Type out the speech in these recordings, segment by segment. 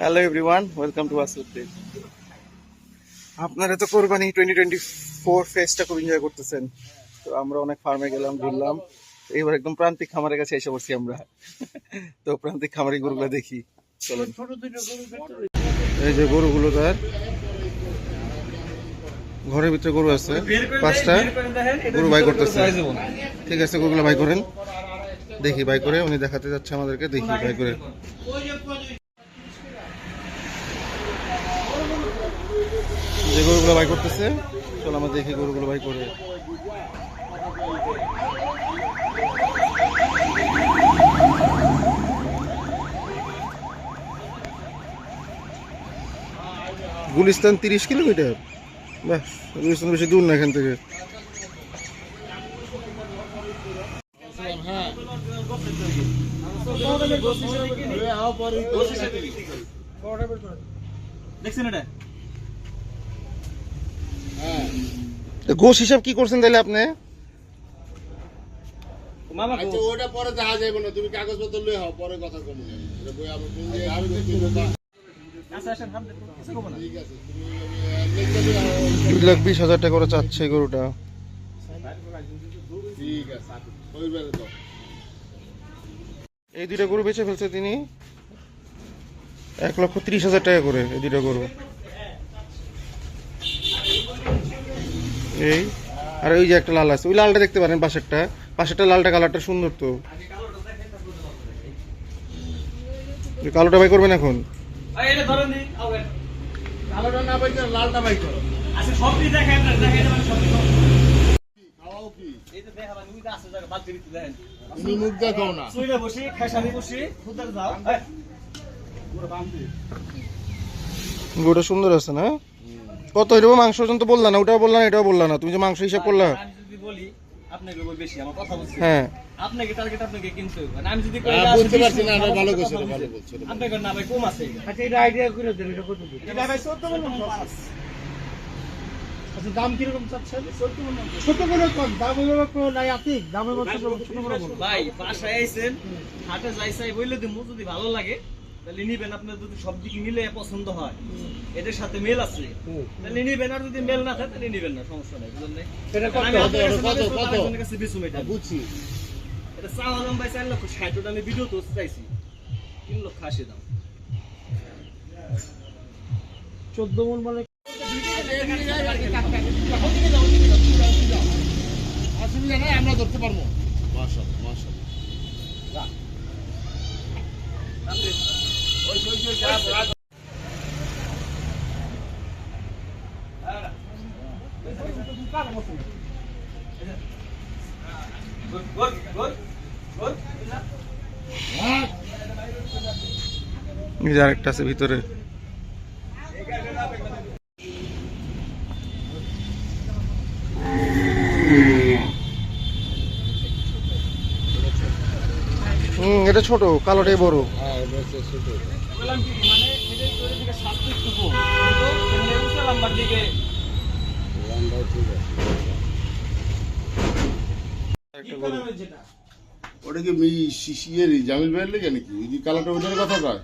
Hello everyone welcome to Asuddin আপনারা তো কোরবানি টোয়েন্টি টোয়েন্টি ফোর ফেসটা খুব এনজয় করতেছেন। তো আমরা অনেক ফার্মে গেলাম, ঘুরলাম। এবার একদম প্রান্তিক খামারের কাছে এসে পড়ছি আমরা। তো প্রান্তিক খামারি গরুগুলো দেখি। চলেন। এই যে গরুগুলো তার। ঘরের ভিতরে গরু আছে। পাঁচটা গরু বাই করতেছে। ঠিক আছে, গরুগুলো বাই করেন। দেখি, বাই করে। উনি দেখাতে যাচ্ছে আমাদেরকে। দেখি, বাই করে। যে গরুগুলো বাই করতেছে, চল আমরা দেখি গরুগুলো বাই করে। গুলিস্তান তিরিশ কিলোমিটার? গুলিস্তান বেশি দূর না এখান থেকে। দেখছেন এটা? গোশ হিসাব কি করছেন তাহলে আপনি? আচ্ছা ওটা পরে দেখা যাবে না তুমি কাগজপত্র লয়ে হও পরে কথা কমু এটা বই আমি বলি যে আমি দেখছি না। আচ্ছা। দুই লাখ বিশ হাজার টাকা করে চাচ্ছে এই গরুটা। ঠিক আছে ওই বেলে দাও এই দুইটা গরু বেচে ফেলছে তিনি। এক লক্ষ ত্রিশ হাজার টাকা করে এই দুইটা গরু। এই। আর ওই যে একটা লাল আছে। ওই লালটা দেখতে পারেন পাশেরটা। পাশেরটা লালটা কালারটা সুন্দর তো। কালোটা বাই করবেন এখন? এই এটা ধরেন দিন আউট। কালোটা না পাই লালটা বাই করো আচ্ছা গরুটা সুন্দর আছে না? কত এরকম মাংস ওজন তো বললা না ওটাও বললা না এটাও বললা না। তুমি যে মাংস হিসাব করলা। আমি যদি বলি আপনাকে বল বেশি আমার কথা বলছি হ্যাঁ। আপনাকে টার্গেট আপনাকে কিনতে হবে। আমি যদি এটা বুঝতে আসলে পারছি না, 20 এটা ভালো কথা করছে, এটা বলছি। ভালো করছে, এটা ভালো না ভাই কম আছে। আচ্ছা এটা আইডিয়া করে দেন এটা কত দিন? এটা ভাই 14 বললাম আচ্ছা দাম কীরকম চাচ্ছেন? ছোট করে কোন দাম হইবে কোন নাই আতিক দামের ছোট করে ভাই বাসায় আইছেন হাটে যাই চাই বললে দিমু যদি ভালো লাগে। তাহলে নিবেন আপনার যদি সব দিকে মিলে পছন্দ হয়। এদের সাথে মেল আছে। তাহলে নিবেন আর যদি মেল না থাকে তাহলে নিবেন না সমস্যা নাই বুঝলেন? আমি কাছে এটা। বুঝছি। এটা চাওয়া দাম ভাই চার লক্ষ ষাট ওটা আমি ভিডিও তো চাইছি। তিন লক্ষ আশি দাম। চোদ্দ মন মানে অসুবিধা নাই আমরা ধরতে পারব। মাশাআল্লাহ গুড আরেকটা আছে ভিতরে। এটা ছোট কালোটাই বড়। হচ্ছে বললাম কি মানে এদের কিন্তু উঁচা লম্বার দিকে ঠিক আছে ওটা কি মি জামিল ভাইয়ের লেগে নাকি? ওই যে কালারটা ওইটার কথা কয়?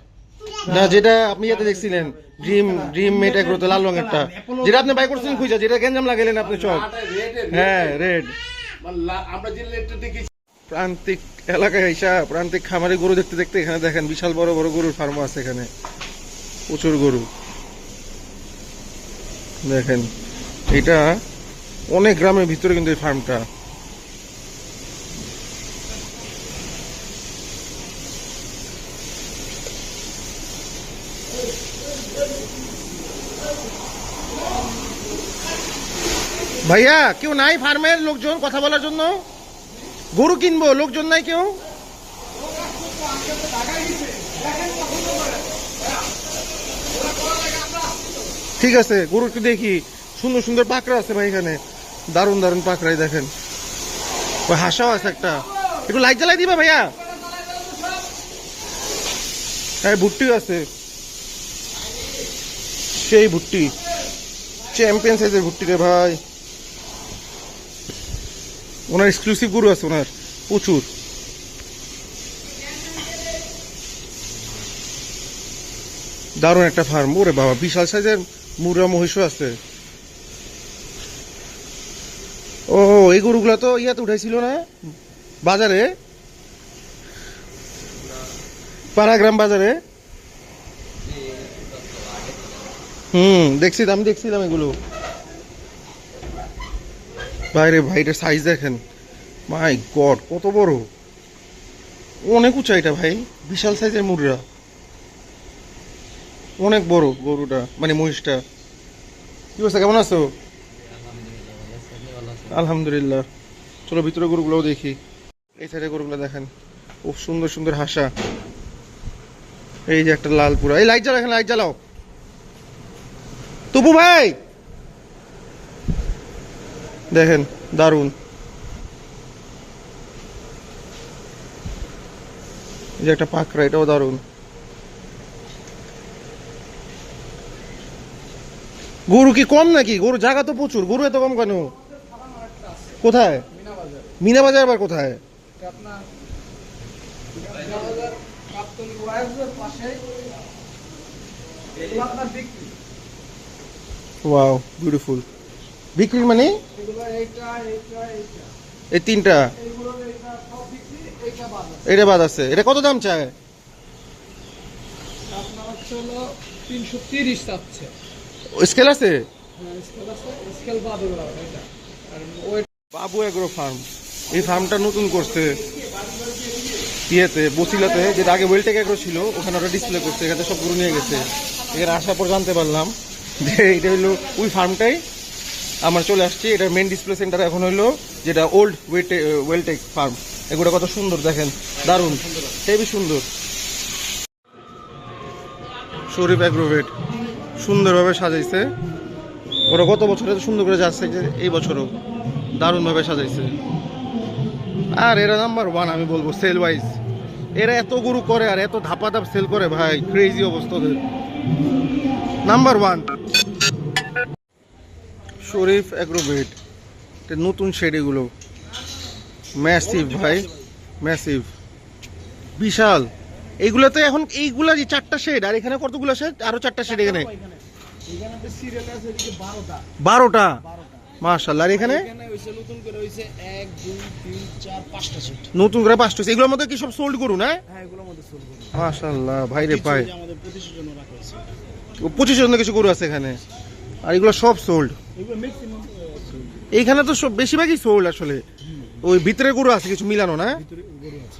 না যেটা আপনি ইয়াতে দেখছিলেন ড্রিম ড্রিম মেট লাল রঙেরটা। যেটা আপনি বাই করছেন খুঁজা যেটা গেঞ্জাম লাগাইলেন আপনি সব। হ্যাঁ রেড মানে আমরা যে লেটটা দেখেছি প্রান্তিক এলাকায় এসা প্রান্তিক খামারে গরু দেখতে দেখতে এখানে দেখেন বিশাল বড় বড় গরুর ফার্ম আছে এখানে। প্রচুর গরু। দেখেন, এটা অনেক গ্রামের ভিতরে কিন্তু এই ফার্মটা। ভাইয়া, কেউ নাই ফার্মের লোকজন কথা বলার জন্য? গরু কিনবো, লোকজন নাই কেউ? ঠিক আছে, গরু একটু দেখি। সুন্দর সুন্দর পাকড়া আছে ভাই এখানে। দারুণ দারুণ পাকড়াই দেখেন। ওই হাসাও আছে একটা। একটু লাইট জ্বালাই দিবা ভাইয়া? হ্যাঁ ভুট্টিও আছে। সেই ভুট্টি। চ্যাম্পিয়ন সাইজের ভুট্টি রে ভাই। ওনার এক্সক্লুসিভ গরু আছে, ওনার প্রচুর। দারুণ একটা ফার্ম ওরে বাবা, বিশাল সাইজের মুরা মহিষও আছে। ও, এই গরুগুলো তো ইয়াতে উঠাইছিল না? বাজারে? পাড়াগ্রাম বাজারে? হুম দেখছি আমি দেখছিলাম এগুলো। বাইরে ভাইটার সাইজ দেখেন। মাই গড কত বড়? অনেক উঁচা এটা ভাই, বিশাল সাইজের মুররা অনেক বড় গরুটা মানে মহিষটা। কি অবস্থা, কেমন আছো? আলহামদুলিল্লাহ। চলো ভিতরে গরুগুলোও দেখি। এই সাইডে গরুগুলো দেখেন, খুব সুন্দর সুন্দর হাসা। এই যে একটা লাল পুরা। এই লাইট জ্বালাও এখানে লাইট জ্বালাও। তপু ভাই! দেখেন দারুণ এই যে একটা পাকড়া, এটাও দারুণ গরু কি কম নাকি? গরু জায়গা তো প্রচুর, গরু এত কম কেন? কোথায়? মিনা বাজার আবার কোথায়? ওয়াও বিউটিফুল বিক্রির মানে? এই তিনটা। এটা বাদ আছে। এটা কত দাম চায়? স্কেল আছে? বাবু এগ্রো ফার্ম। এই ফার্মটা নতুন করছে। ইয়েতে বসিলাতে যেটা আগে ওয়েলটেক এগ্রো ছিল ওখানে ওটা ডিসপ্লে করছে। এখানে সব গরু নিয়ে গেছে। এখানে আসার পর জানতে পারলাম যে এটা হলো ওই ফার্মটাই আমার চলে আসছি এটা মেন ডিসপ্লে সেন্টার এখন হইল যেটা ওল্ড ওয়েটে ওয়েলটেক ফার্ম এগুলো কত সুন্দর দেখেন, দারুণ হেবি সুন্দর। শরীফ অ্যাগ্রোভেট সুন্দরভাবে সাজাইছে। ওরা গত বছরে তো সুন্দর করে যাচ্ছে এই বছরও দারুণভাবে সাজাইছে। আর এরা নাম্বার ওয়ান আমি বলব সেল ওয়াইজ এরা এত গরু করে আর এত ধাপা ধাপ সেল করে, ভাই ক্রেজি অবস্থা নাম্বার ওয়ান শরীফ অ্যাগ্রোভেট। এটা নতুন শেড এগুলো ম্যাসিভ, ভাই। ম্যাসিভ। বিশাল। এইগুলোতে এখন এইগুলো যে চারটা শেড, আর এখানে কতগুলো শেড? আরও চারটা শেড এখানে। বারোটা। আর এখানে? নতুন করে মধ্যে কি সব সোল্ড করু না হ্যাঁ ভাই রে জন্য পঁচিশ জন কিছু গরু আছে এখানে। আর এগুলো সব সোল্ড এইখানে তো সব বেশিরভাগই সোল্ড আসলে। ওই ভিতরে গরু আছে কিছু মিলানো না? ভিতরে গরু আছে।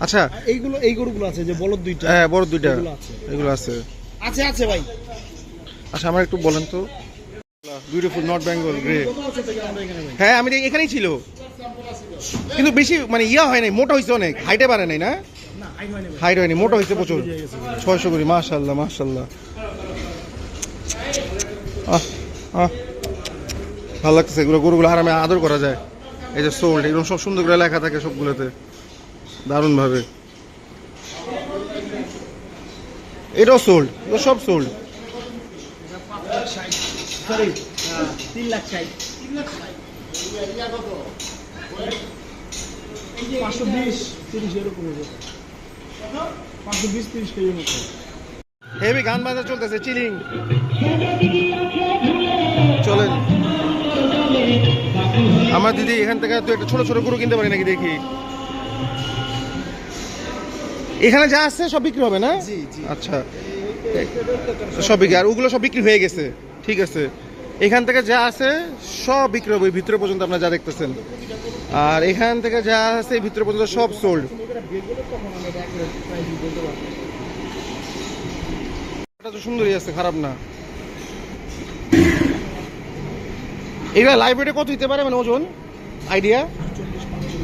আচ্ছা। এইগুলো এই গরুগুলো আছে যে বলদ দুইটা। হ্যাঁ বড় দুইটা। এগুলো আছে। এগুলো আছে। আছে আছে ভাই। আচ্ছা আমার একটু বলেন তো। বিউটিফুল নর্থ বেঙ্গল গ্রে হ্যাঁ আমি দেখ- এখানেই ছিল। কিন্তু বেশি মানে ইয়া হয় নাই মোটা হয়েছে অনেক। হাইটে পারে নাই না? না হাইট হয়নি মোটা হয়েছে প্রচুর। ছয়শো করি মাশাল্লাহ মাশাল্লাহ আহ আহ। ভালো লাগতেছে এগুলো গরুগুলো আরামে আদর করা যায়। এই যে সোল্ড এগুলো সব সুন্দর করে লেখা থাকে সবগুলোতে। দারুণভাবে। এটাও সোল্ড এগুলো সব সোল্ড হেভি গান বাজা চলতেছে চিলিং চলেন। আমার দিদি এখান থেকে তো একটা ছোট ছোট গরু কিনতে পারি নাকি দেখি। এখানে যা আছে সব বিক্রি হবে না। আচ্ছা। সব বিক্রি আর ওগুলো সব বিক্রি হয়ে গেছে। ঠিক আছে। এখান থেকে যা আছে সব বিক্রি হবে ভিতরে পর্যন্ত আপনারা যা দেখতেছেন। আর এখান থেকে যা আছে ভিতরে পর্যন্ত সব সোল্ড এটা তো সুন্দরই আছে খারাপ না। এগুলা লাইভ রেটে কত হতে পারে মানে ওজন? আইডিয়া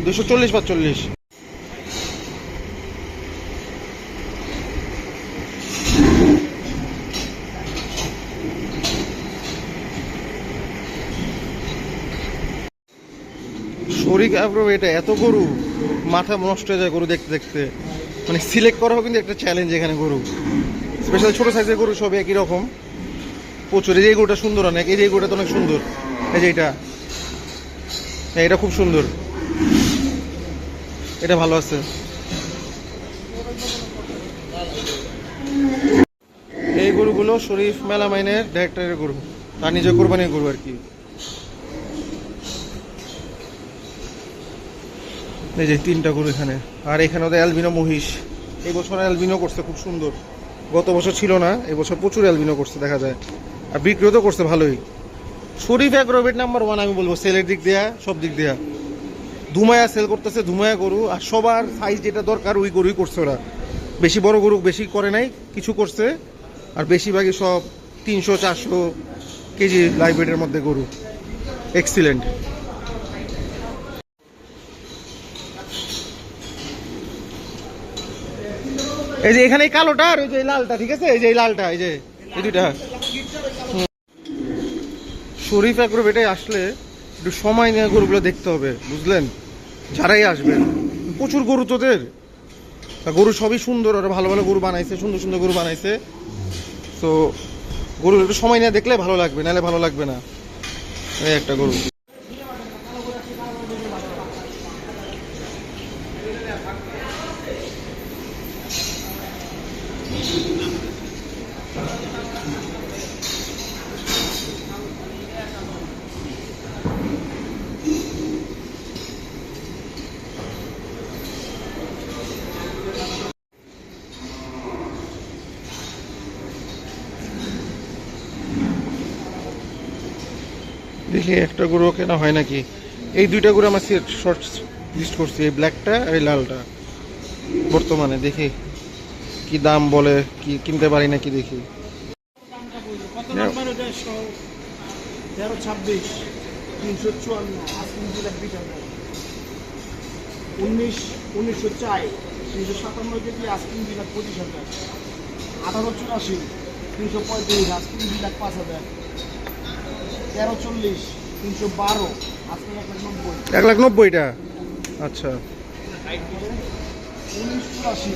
দুশো চল্লিশ পাঁচচল্লিশ শরিক আগ্রহ এটা, এত গরু, মাথা নষ্ট হয়ে যায় গরু দেখতে দেখতে। মানে সিলেক্ট করাও কিন্তু একটা চ্যালেঞ্জ এখানে গরু। স্পেশাল ছোট সাইজের গরু সব একই রকম। প্রচুর, এই গরুটা সুন্দর অনেক, এই গরুটা তো অনেক সুন্দর। এই যে এটা। এটা খুব সুন্দর। এটা ভালো আছে। এই গরুগুলো শরীফ মেলামাইনের ডাইরেক্টরের গরু। তার নিজের কোরবানির গরু আর কি। এই যে তিনটা গরু এখানে। আর এখানে ওদের অ্যালবিনো মহিষ। এই বছর অ্যালবিনো করছে, খুব সুন্দর। গত বছর ছিল না এবছর প্রচুর অ্যালবিনো করছে, দেখা যায়। আর বিক্রিও তো করছে ভালোই। শরীফ অ্যাগ্রোভেট নাম্বার ওয়ান আমি বলব, সেলের দিক দেয়া, সব দিক দেয়া। ধুমায়া সেল করতেছে ধুমায়া গরু, আর সবার সাইজ যেটা দরকার, ওই গরুই করছে ওরা। বেশি বড় গরু বেশি করে নাই, কিছু করছে, আর বেশিরভাগই সব তিনশো, চারশো কেজি লাইব্রেরির মধ্যে গরু। এক্সিলেন্ট এই যে এখানে কালোটা, আর ওই যে লালটা, ঠিক আছে? এই যে লালটা, এই যে, এই দুইটা। হুম। শরীফ অ্যাগ্রোভেটে আসলে একটু সময় নিয়ে গরুগুলো দেখতে হবে, বুঝলেন? যারাই আসবেন প্রচুর গরু তোদের। গরু সবই সুন্দর আর ভালো ভালো গরু বানাইছে, সুন্দর সুন্দর গরু বানাইছে। তো গরু একটু সময় নিয়ে দেখলে ভালো লাগবে, নাহলে ভালো লাগবে না। এই একটা গরু। দেখি একটা গরু কেনা হয় নাকি? এই দুইটা গরু আমার শর্ট লিস্ট করছি, এই ব্ল্যাকটা আর এই লালটা। বর্তমানে দেখি কি দাম বলে, কি কিনতে পারি নাকি দেখি। হাজার। আঠারো চুরাশি, তিনশো পঁয়ত্রিশ আজকে দুই লাখ পাঁচ হাজার। তেরো চল্লিশ তিনশো বারো আজকে এক লাখ নব্বই। এক লাখ নব্বইটা? আচ্ছা। উনিশ চুরাশি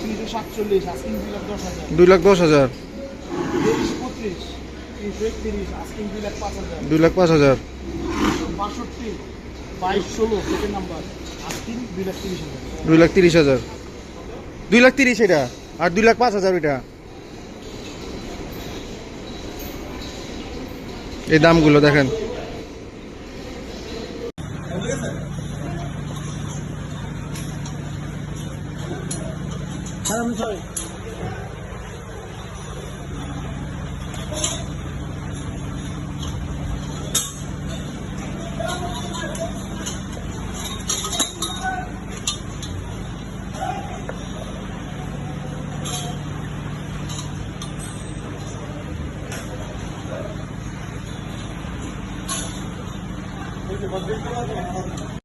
তিনশো সাতচল্লিশ আজকে দুই লাখ দশ হাজার। দুই লাখ দশ হাজার। তেইশ পঁচিশ তিনশো একত্রিশ আজকে দুই লাখ পাঁচ হাজার। দুই লাখ পাঁচ হাজার। বাষট্টি বাইশ ষোলো সেকেন্ড নাম্বার আজকিন দুই লাখ তিরিশ হাজার। দুই লাখ তিরিশ হাজার। দুই লাখ তিরিশ এটা? আর দুই লাখ পাঁচ হাজার এটা এই দামগুলো দেখেন।